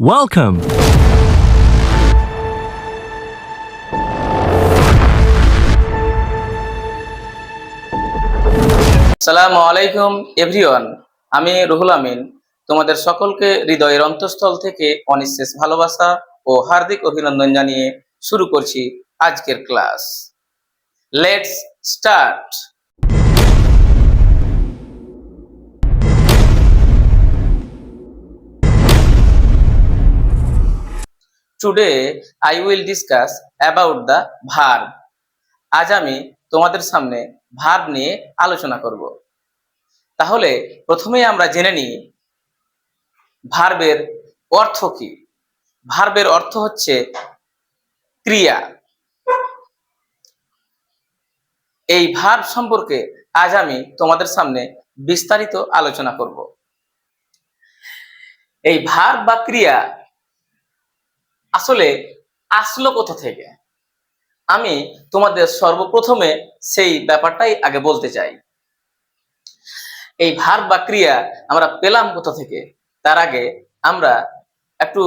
Welcome. সালামু আলাইকুম, everyone. আমি রুহুল আমিন। তোমাদের সকলকে হৃদয়ের অন্তঃস্থল থেকে অনিঃশেষ ভালোবাসা ও হার্দিক অভিনন্দন জানিয়ে শুরু করছি আজকের class. Let's start today I will discuss about the verb আজ আমি তোমাদের সামনে ভার্ব নিয়ে আলোচনা করব। তাহলে প্রথমেই আমরা জেনে নিই ভার্বের অর্থ কি? ভার্বের অর্থ হচ্ছে ক্রিয়া। এই ভার্ব সম্পর্কে আজ আমি তোমাদের সামনে বিস্তারিত আলোচনা করব। এই ভার্ব বা ক্রিয়া আসলে আসলো কোথা থেকে? আমি তোমাদের সর্বপ্রথমে সেই ব্যাপারটাই আগে বলতে চাই। এই ভার বা ক্রিয়া আমরা পেলাম কোথা থেকে? তার আগে আমরা একটু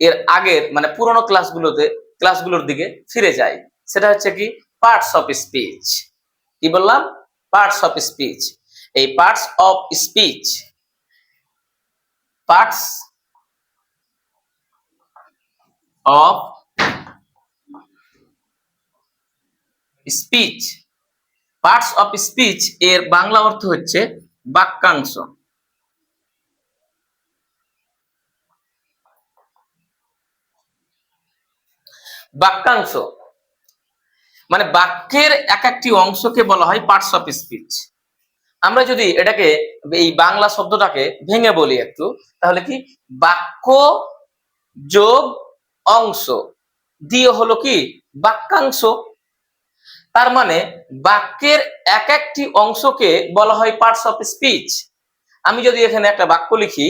এর আগের মানে পুরোনো ক্লাসগুলোতে, ক্লাসগুলোর দিকে ফিরে যাই। সেটা হচ্ছে কি? পার্টস অফ স্পিচ কি বললাম? পার্টস অফ স্পিচ এই parts of speech parts of speech parts of speech এর বাংলা অর্থ হচ্ছে বাক্যাংশ. বাক্যাংশ। মানে বাক্যের এক একটি অংশকে বলা হয় পার্টস অফ স্পিচ আমরা যদি এটাকে, এই বাংলা শব্দটাকে ভেঙে বলি একটু, তাহলে কি? বাক্য যোগ অংশ। দিয়ে হলো কি? বাক্যাংশ। তার মানে বাক্যের এক একটি অংশকে বলা হয় পার্টস অফ স্পিচ আমি যদি এখানে একটা বাক্য লিখি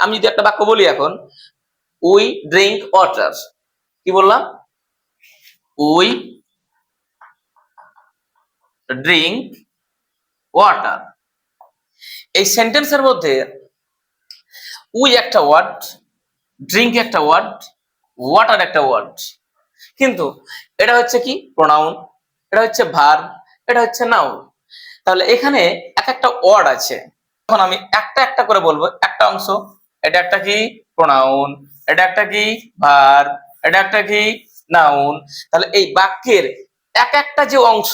আমি যদি একটা বাক্য বলি এখন উই ড্রিঙ্ক ওয়াটার কি বললাম? উই ড্রিঙ্ক ওয়াটার এই সেন্টেন্সের মধ্যে উই একটা ওয়ার্ড ড্রিঙ্ক একটা ওয়ার্ড ওয়াটার একটা ওয়ার্ড কিন্তু এটা হচ্ছে কি? প্রোনাউন এটা হচ্ছে ভার এটা হচ্ছে নাউন তাহলে এখানে এক একটা ওয়ার্ড আছে। এখন আমি একটা একটা করে বলব। একটা অংশ। এটা একটা কি? প্রোনাউন এটা একটা কি? ভার এটা একটা কি? নাউন তাহলে এই বাক্যের এক একটা যে অংশ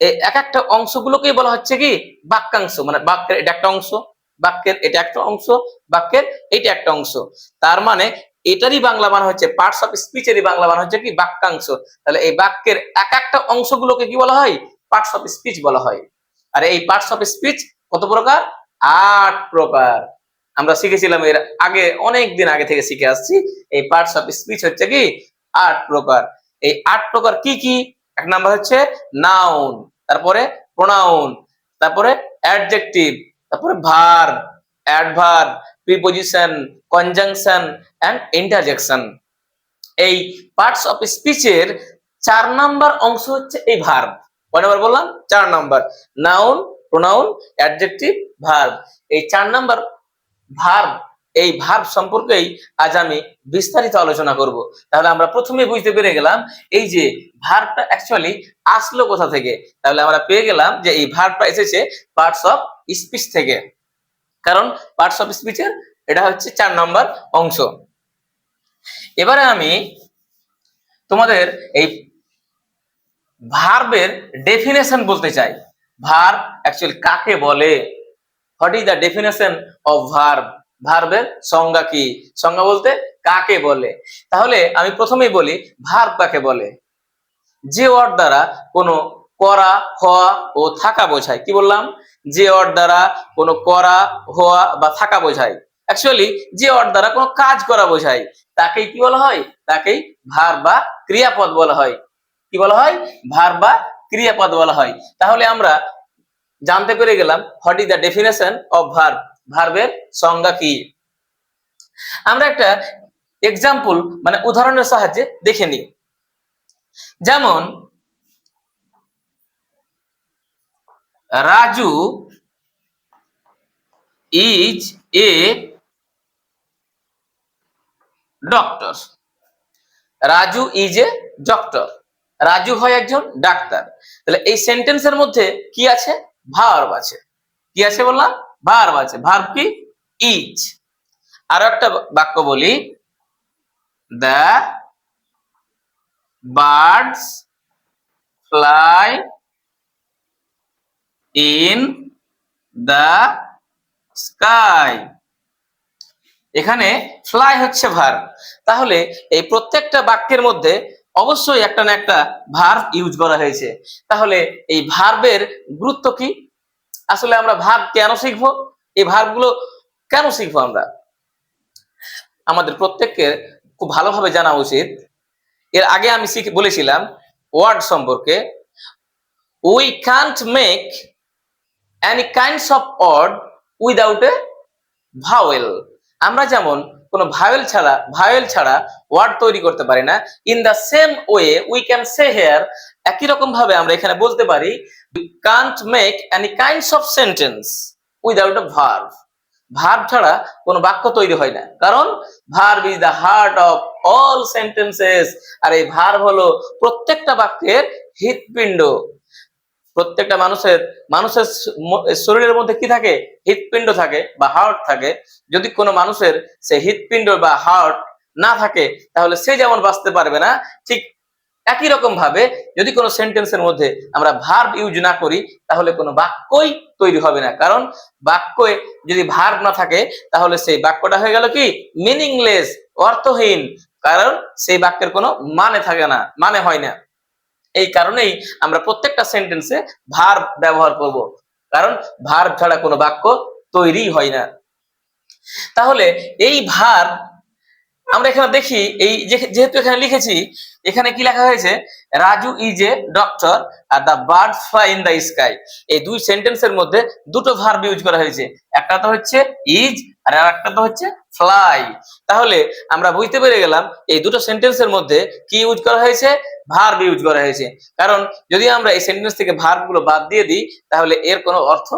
এক একটা অংশগুলোকেই বলা হচ্ছে কি? বাক্যাংশ। মানে বাক্যের এটা একটা অংশ, বাক্যের এটা একটা অংশ, বাক্যের এটা একটা অংশ। তার মানে এটারই বাংলা মান হচ্ছে পার্টস অফ স্পিচেরই বাংলা মান হচ্ছে কি বাক্যাংশ। তাহলে এই বাক্যের এক একটা অংশগুলোকে কি বলা হয়? পার্টস অফ স্পিচ বলা হয়। আর এই পার্টস অফ স্পিচ কত প্রকার? আট প্রকার। আমরা শিখেছিলাম এর আগে, অনেক দিন আগে থেকে শিখে আসছি, এই পার্টস অফ স্পিচ হচ্ছে কি আট প্রকার। এই আট প্রকার কি কি? এক নাম্বার হচ্ছে নাউন তারপরে প্রোনাউন তারপরে অ্যাডজেক্টিভ তারপরে verb adverb preposition conjunction and interjection এই পার্টস অফ স্পিচের চার নাম্বার অংশ হচ্ছে এই ভার্ব কয় নাম্বার বললাম? চার number noun pronoun adjective verb এই চার নাম্বার ভার্ব এই ভার্ব সম্পর্কেই আজ আমি বিস্তারিত আলোচনা করব। তাহলে আমরা প্রথমে বুঝতে পেরে গেলাম, এই যে ভার্বটা অ্যাকচুয়ালি আসলো কোথা থেকে? তাহলে আমরা পেয়ে গেলাম যে এই ভার্বটা এসেছে পার্টস অফ স্পিচ থেকে। কারণ পার্টস অফ স্পিচের এটা হচ্ছে চার নম্বর অংশ। এবারে আমি তোমাদের এই ভার্বের ডেফিনেশন বলতে চাই। ভার্ব অ্যাকচুয়ালি কাকে বলে? What is the definition of verb ভার্বের সংজ্ঞা কি? সংজ্ঞা বলতে কাকে বলে? তাহলে আমি প্রথমেই বলি ভার্ব কাকে বলে? যে ওয়ার্ড দ্বারা কোনো করা, হওয়া ও থাকা বোঝায়। কি বললাম? যে ওয়ার্ড দ্বারা কোনো করা, হওয়া বা থাকা বোঝায়। অ্যাকচুয়ালি যে ওয়ার্ড দ্বারা কোনো কাজ করা বোঝায়, তাকেই কি বলা হয়? তাকেই ভার বা ক্রিয়াপদ বলা হয়। কি বলা হয়? ভার বা ক্রিয়াপদ বলা হয়। তাহলে আমরা জানতে পেরে গেলাম what is the definition of verb ভার্বের সংজ্ঞা কি? আমরা একটা এক্সাম্পল মানে উদাহরণের সাহায্যে দেখে নিই। যেমন Raju is a doctor Raju is a doctor Raju হয় একজন ডাক্তার। তাহলে এই সেন্টেন্সের মধ্যে কি আছে? ভার্ব আছে। কি আছে বললাম? ভার্ব আছে। ভার্ব কি? ইজ আরও একটা বাক্য বলি। The birds fly in the sky এখানে ফ্লাই হচ্ছে ভার্ব তাহলে এই প্রত্যেকটা বাক্যের মধ্যে অবশ্যই একটা না একটা ভার্ব ইউজ করা হয়েছে। তাহলে এই ভার্বের গুরুত্ব কি? আসলে আমরা ভার্ব কেন শিখব? এই ভার্বগুলো কেন শিখব আমরা? আমাদের প্রত্যেককে খুব ভালোভাবে জানা উচিত। এর আগে আমি বলেছিলাম ওয়ার্ড সম্পর্কে। We can't make any kinds of word without a vowel আমরা যেমন কোনো ভাওয়েল ছাড়া ভাওয়েল ছাড়া ওয়ার্ড তৈরি করতে পারি না in the same way we can say here একই রকম ভাবে আমরা এখানে বলতে পারি can't make any kinds of sentence without a verb verb ছাড়া কোনো বাক্য তৈরি হয় না। কারণ verb is the heart of all sentences আর এই ভার্ব হলো প্রত্যেকটা বাক্যের হৃৎপিণ্ড। প্রত্যেকটা মানুষের মানুষের শরীরের মধ্যে কি থাকে? হৃৎপিণ্ড থাকে বা হার্ট থাকে। যদি কোনো মানুষের সে হৃৎপিণ্ড বা হার্ট না থাকে, তাহলে সে যেমন বাঁচতে পারবে না, ঠিক একই রকম ভাবে যদি কোনো সেন্টেন্সের মধ্যে আমরা ভার্ব ইউজ না করি, তাহলে কোনো বাক্যই তৈরি হবে না। কারণ বাক্যে যদি ভার্ব না থাকে, তাহলে সেই বাক্যটা হয়ে গেল কি? মিনিংলেস অর্থহীন। কারণ সেই বাক্যের কোনো মানে থাকে না মানে হয় না। এই কারণেই আমরা প্রত্যেকটা সেন্টেন্সে ভার ব্যবহার করব। কারণ ভার ছাড়া কোনো বাক্য তৈরি হয় না। তাহলে এই ভার আমরা এখানে দেখি, এই যেহেতু এখানে লিখেছি, এখানে কি লেখা হয়েছে? Raju is a doctor R the bird fly in the sky এই দুই সেন্টেন্সের মধ্যে দুটো ভার্ব ইউজ করা হয়েছে। একটা তো হচ্ছে ইজ আর একটা তো হচ্ছে ফ্লাই তাহলে আমরা বুঝতে পেরে গেলাম এই দুটো সেন্টেন্সের মধ্যে কি ইউজ করা হয়েছে? ভার্ব ইউজ করা হয়েছে। কারণ যদি আমরা এই সেন্টেন্স থেকে ভার্বগুলো বাদ দিয়ে দিই, তাহলে এর কোনো অর্থ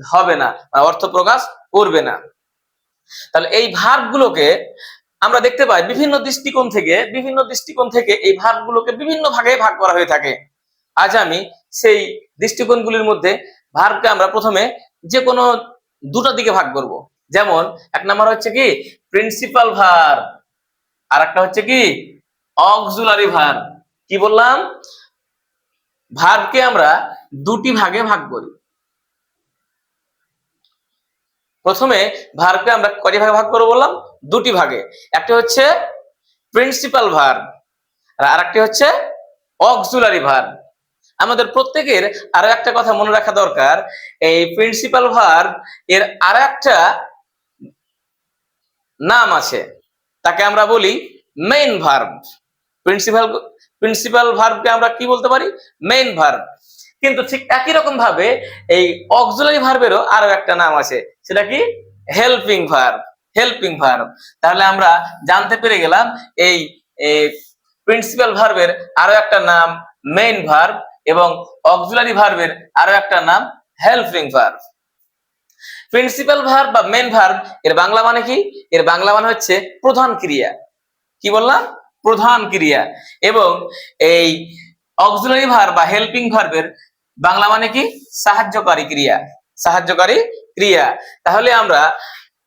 হবে না অর্থ প্রকাশ করবে না। তাহলে এই ভার্ব গুলোকে আমরা দেখতে পাই বিভিন্ন দৃষ্টিকোণ থেকে, বিভিন্ন দৃষ্টিকোণ থেকে এই ভার্বগুলোকে বিভিন্ন ভাগে ভাগ করা হয়ে থাকে। আজ আমি সেই দৃষ্টিকোণগুলির মধ্যে ভার্বকে আমরা প্রথমে যে কোনো দুটো দিকে ভাগ করব। যেমন, এক নম্বর হচ্ছে কি? প্রিন্সিপাল ভার। আর একটা হচ্ছে কি? অক্সুলারি ভার। কি বললাম? ভারকে আমরা দুটি ভাগে ভাগ করি। প্রথমে ভারকে আমরা কয়টি ভাগে ভাগ করব বললাম? দুটি ভাগে। একটা হচ্ছে প্রিন্সিপাল ভার, আর একটি হচ্ছে অক্সুলারি ভার। আমাদের প্রত্যেকের আরও একটা কথা মনে রাখা দরকার। এই প্রিন্সিপাল ভার, এর আর একটা নাম আছে। তাকে আমরা বলি মেইন ভার্ব প্রিন্সিপাল প্রিন্সিপাল ভার্বকে আমরা কি বলতে পারি? মেইন ভার্ব কিন্তু ঠিক একই রকম ভাবে এই অক্সিলারি ভার্বেরও আরও একটা নাম আছে। সেটা কি? হেল্পিং ভার্ব হেল্পিং ভার্ব তাহলে আমরা জানতে পেরে গেলাম এই প্রিন্সিপাল ভার্বের আরও একটা নাম মেইন ভার্ব এবং অক্সিলারি ভার্বের আরও একটা নাম হেল্পিং ভার্ব প্রিন্সিপাল ভার্ব বা মেন ভার্ব এর বাংলা মানে কি? এর বাংলা মানে হচ্ছে প্রধান ক্রিয়া। কি বললাম? প্রধান ক্রিয়া। এবং এই অক্সিলারি ভার্ব বা হেল্পিং ভার্বের বাংলা মানে কি? সাহায্যকারী ক্রিয়া। সাহায্যকারী ক্রিয়া। তাহলে আমরা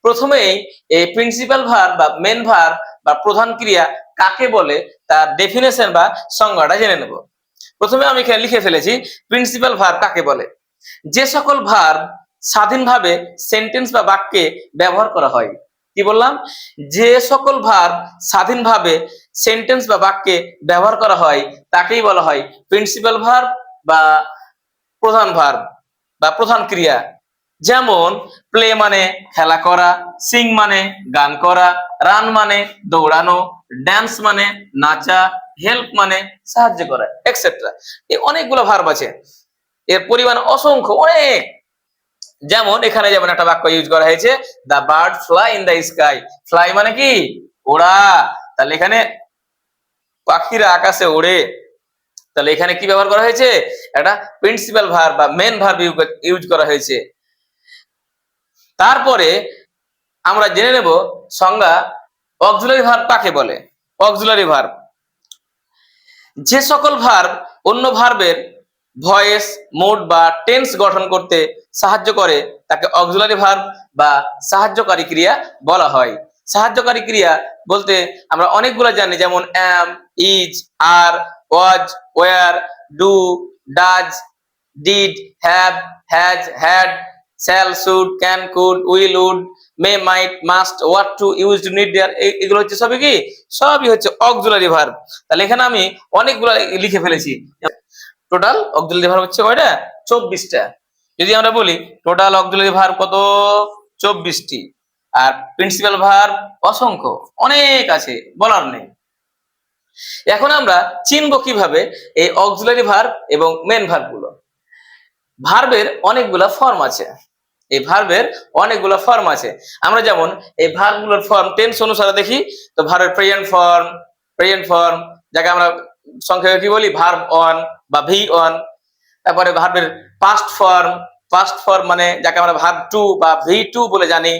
প্রথমেই এই প্রিন্সিপাল ভার্ব বা মেন ভার্ব বা প্রধান ক্রিয়া কাকে বলে, তার ডেফিনেশন বা সংজ্ঞাটা জেনে নেব। প্রথমে আমি এখানে লিখে ফেলেছি প্রিন্সিপাল ভার্ব কাকে বলে? যে সকল ভার্ব স্বাধীনভাবে সেন্টেন্স বা বাক্যে ব্যবহার করা হয়। কি বললাম? যে সকল ভার্ব স্বাধীনভাবে সেন্টেন্স বা বাক্যে ব্যবহার করা হয়, তাকেই বলা হয় প্রিন্সিপাল ভার্ব বা প্রধান ভার্ব বা প্রধান ক্রিয়া। যেমন প্লে মানে খেলা করা সিং মানে গান করা রান মানে দৌড়ানো ড্যান্স মানে নাচা হেল্প মানে সাহায্য করা এক্সেট্রা এই অনেকগুলো ভার্ব আছে। এর পরিমাণ অসংখ্য, অনেক। যেমন এখানে যেমন একটা বাক্য ইউজ করা হয়েছে the bird fly in the sky fly মানে কি? ওড়া। তাহলে এখানে পাখিরা আকাশে ওড়ে। তাহলে এখানে কি ব্যবহার করা হয়েছে? একটা প্রিন্সিপাল ভার বা মেন ভার ইউজ করা হয়েছে। তারপরে আমরা জেনে নেব সংজ্ঞা অক্সিলারি ভার্ব কাকে বলে? অক্সিলারি ভার্ব যে সকল ভার্ব অন্য ভার্বের ভয়েস, মোড বা টেন্স গঠন করতে সাহায্য করে, তাকে অক্সিলারি ভার্ব বা সাহায্যকারী ক্রিয়া বলা হয়। সাহায্যকারী ক্রিয়া বলতে আমরা অনেকগুলো জানি, যেমন am is are was were do does did have has had shall should can could will would may might must ought to use to need dare এগুলো হচ্ছে সবই কি? সবই হচ্ছে অক্সিলারি ভার্ব। তাহলে এখানে আমি অনেকগুলো লিখে ফেলেছি। টোটাল অক্সিলারি ভার্ব হচ্ছে কয়টা? চব্বিশটা। যদি আমরা বলি টোটাল অক্সিলারি ভার্ব কত? চব্বিশটি। আর প্রিন্সিপাল ভার্ব অসংখ্য। অনেক আছে, বলার নেই। এখন আমরা চিনব কীভাবে এই অক্সিলারি ভার্ব এবং মেন ভার্বগুলো ভার্বের অনেকগুলা ফর্ম আছে। এই ভার্বের অনেকগুলো ফর্ম আছে। আমরা যেমন এই ভার্বগুলোর ফর্ম টেন্স অনুসারে দেখি, তো ভার্বের প্রেজেন্ট ফর্ম প্রেজেন্ট ফর্ম যাকে আমরা সংক্ষেপে কি বলি? ভার্ব অন বা ভি অন তারপরে ভার্বের পাস্ট ফর্ম পাস্ট ফর্ম মানে যাকে আমরা ভার্ব টু বা ভি টু বলে জানি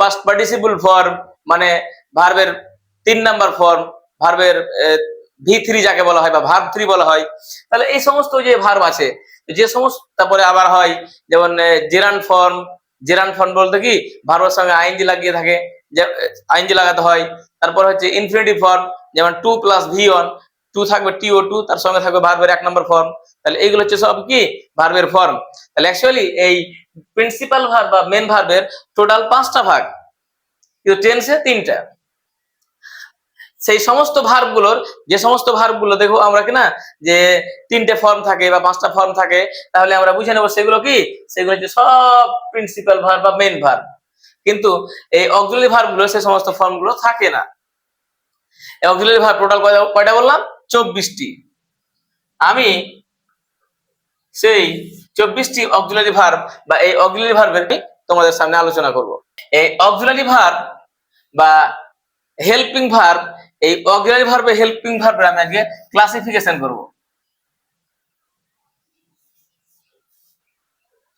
পাস্ট পার্টিসিপল ফর্ম মানে ভার্বের তিন নাম্বার ফর্ম ভার্বের ভি থ্রি যাকে বলা হয় বা ভার্ব থ্রি বলা হয়, তাহলে এই সমস্ত যে ভার্ব আছে, যে সমস্ত, তারপরে আবার হয় যেমন জেরান ফর্ম জেরান ফর্ম বলতে কি? ভার্বের সঙ্গে আইনজি লাগিয়ে থাকে আইনজি লাগাতে হয়, তারপর হচ্ছে ইনফিনিটিভ ফর্ম যেমন to plus V one to থাকবে টিও টু তার সঙ্গে থাকবে ভার্বের এক নম্বর ফর্ম তাহলে এইগুলো হচ্ছে সব কি? ভার্বের ফর্ম তাহলে অ্যাকচুয়ালি এই প্রিন্সিপাল ভার্ব বা মেন ভার্বের টোটাল পাঁচটা ভাগ, কিন্তু টেন্সে তিনটা। সেই সমস্ত ভার্বগুলোর যে সমস্ত ভার্বগুলো দেখো আমরা কি না, যে তিনটে ফর্ম থাকে বা পাঁচটা ফর্ম থাকে, তাহলে আমরা বুঝে নেব সেগুলো কি? সেগুলো হচ্ছে সব প্রিন্সিপাল ভার্ব বা মেন ভার্ব কিন্তু এই অক্সিলারি ভার্বগুলো সেই সমস্ত ফর্মগুলো থাকে না। অক্সিলারি ভার্ব টোটাল কয়টা বললাম? চব্বিশটি। আমি সেই চব্বিশটি অক্সিলারি ভার্ব বা এই অক্সিলারি ভার্বের তোমাদের সামনে আলোচনা করব। এই অক্সিলারি ভার্ব বা হেল্পিং ভার্ব এই অক্সিলারি ভার্বে হেল্পিং ভার্বের আমি আজকে ক্লাসিফিকেশন করব।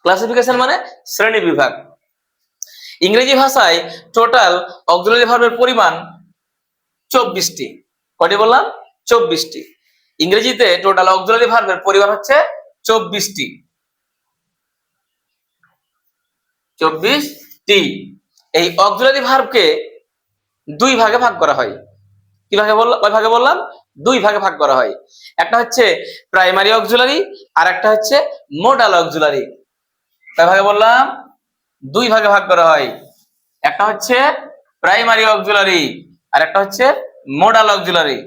ক্লাসিফিকেশন মানে শ্রেণি বিভাগ। ইংরেজি ভাষায় টোটাল অক্সিলারি ভার্বের পরিমাণ চব্বিশটি। কটি বললাম? চব্বিশটি। ইংরেজিতে টোটাল অক্সিলারি ভার্বের পরিবার হচ্ছে চব্বিশটি। চব্বিশটি। এই অক্সিলারি ভার্বকে দুই ভাগে ভাগ করা হয়। কি ভাগে বললাম কয় ভাগে বললাম? দুই ভাগে ভাগ করা হয়। একটা হচ্ছে প্রাইমারি অক্সিলারি আর একটা হচ্ছে মোডাল অক্সিলারি কয় ভাগে বললাম? দুই ভাগে ভাগ করা হয়। একটা হচ্ছে প্রাইমারি অক্সিলারি আর একটা হচ্ছে মোডাল অক্সিলারি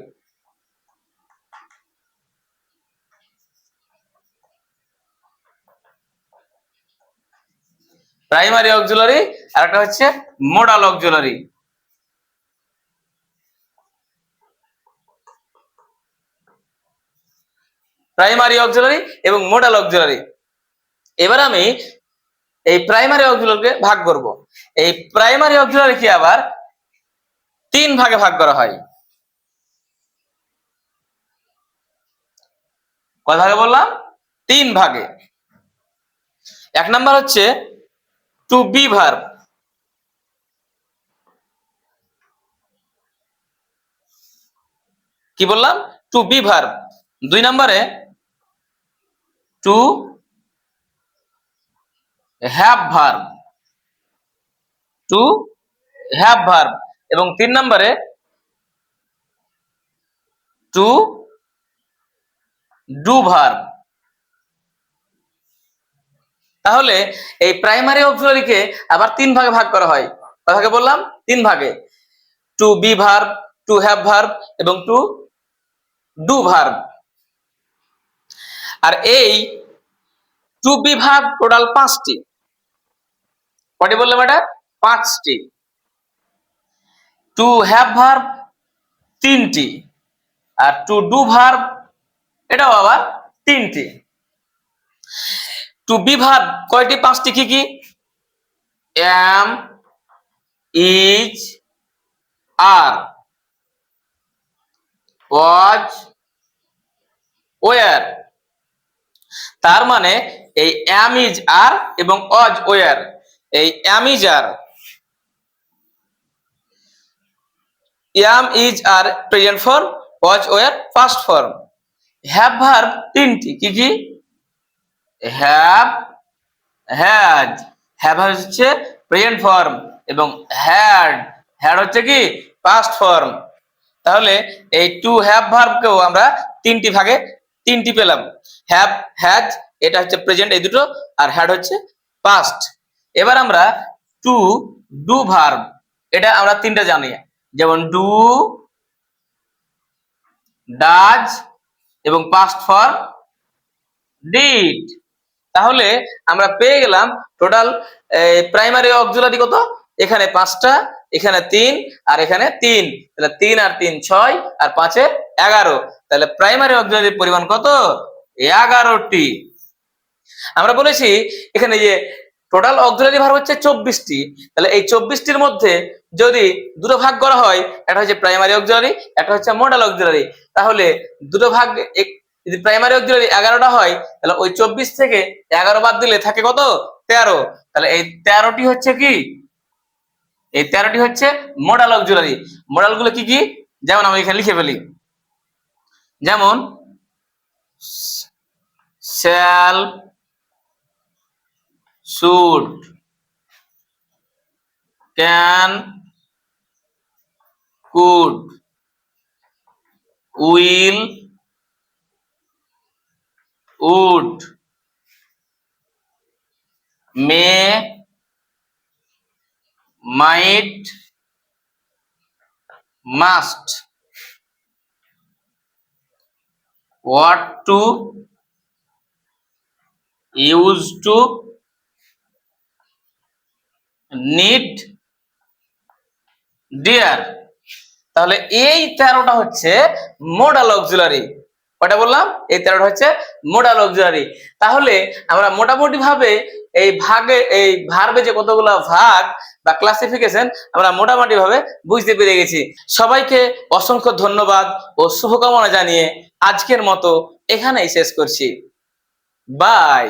প্রাইমারি অক্সিলারি আর একটা হচ্ছে মোডাল অক্সিলারি। প্রাইমারি অক্সিলারি এবং মোডাল অক্সিলারি। এবার আমি এই প্রাইমারি অক্সিলারিকে ভাগ করব। এই প্রাইমারি অক্সিলারিকে আবার তিন ভাগে ভাগ করা হয়। কয় ভাগে বললাম? তিন ভাগে। এক নাম্বার হচ্ছে টু বি ভার্ব কি বললাম? টু বি ভার্ব দুই নম্বরে to have verb to have verb এবং তিন নম্বরে টু ডু ভার্ব তাহলে এই প্রাইমারি অক্সিলারিকে আবার তিন ভাগে ভাগ করা হয়। ভাগে বললাম? তিন ভাগে। To be verb to have verb এবং টু ডু ভার্ব আর এই টু বি ভার্ব টোটাল পাঁচটি। কটি বললাম এটা? পাঁচটি। টু হ্যাভ ভার্ব তিনটি। আর টু ডু ভার্ব এটাও আবার তিনটি। টু বি কয়টি, পাঁচটি, কি কি? Am is are was were তার মানে এই অ্যাম ইজ আর এবং অজ ওয়ার এই am is are am is are present form was were past form have verb তিনটি, কি কি? হ্যাভ, হ্যাজ, হ্যাভ হচ্ছে প্রেজেন্ট ফর্ম এবং হ্যাড হ্যাড হচ্ছে কি? Past form. তাহলে এই টু হ্যাভ ভার্বকেও আমরা তিনটি ভাগে তিনটি পেলাম। হ্যাভ, হ্যাজ, এটা হচ্ছে প্রেজেন্ট এই দুটো, আর হ্যাড হচ্ছে পাস্ট। এবার আমরা টু ডু ভার্ব, এটা আমরা তিনটা জানি। যেমন ডু, ডাজ এবং পাস্ট ফর ডিড। তাহলে আমরা পেয়ে গেলাম টোটাল প্রাইমারি অক্সিলারি কত? এখানে পাঁচটা, এখানে তিন, আর এখানে তিন। তাহলে তিন আর তিন ছয়, আর পাঁচে এগারো। তাহলে প্রাইমারি অক্সিলারির পরিমাণ কত? এগারোটি। আমরা বলেছি, এখানে যে টোটাল অক্সিলারি ভার হচ্ছে চব্বিশটি। তাহলে এই চব্বিশটির মধ্যে যদি দুটো ভাগ করা হয়, একটা হচ্ছে প্রাইমারি অক্সিলারি একটা হচ্ছে মডেল অক্সিলারি তাহলে দুটো ভাগ যদি প্রাইমারি অক্সিলারি এগারোটা হয়, তাহলে ওই চব্বিশ থেকে এগারো বাদ দিলে থাকে কত? তেরো। তাহলে এই তেরোটি হচ্ছে কি? এই তেরোটি হচ্ছে মডেল অক্সিলারি মডেলগুলো কি কি? যেমন আমি এখানে লিখে ফেলি। যেমন shall can, could, will would may might must what to used to need dare তাহলে এই তেরোটা হচ্ছে মোডাল অক্সিলারি কটা বললাম? এই তেরোটা হচ্ছে মোডাল অক্সিলারি তাহলে আমরা মোটামুটি ভাবে এই ভাগে, এই ভার্বে যে কতগুলো ভাগ বা ক্লাসিফিকেশন আমরা মোটামুটি ভাবে বুঝতে পেরে গেছি। সবাইকে অসংখ্য ধন্যবাদ ও শুভকামনা জানিয়ে আজকের মতো এখানেই শেষ করছি। বাই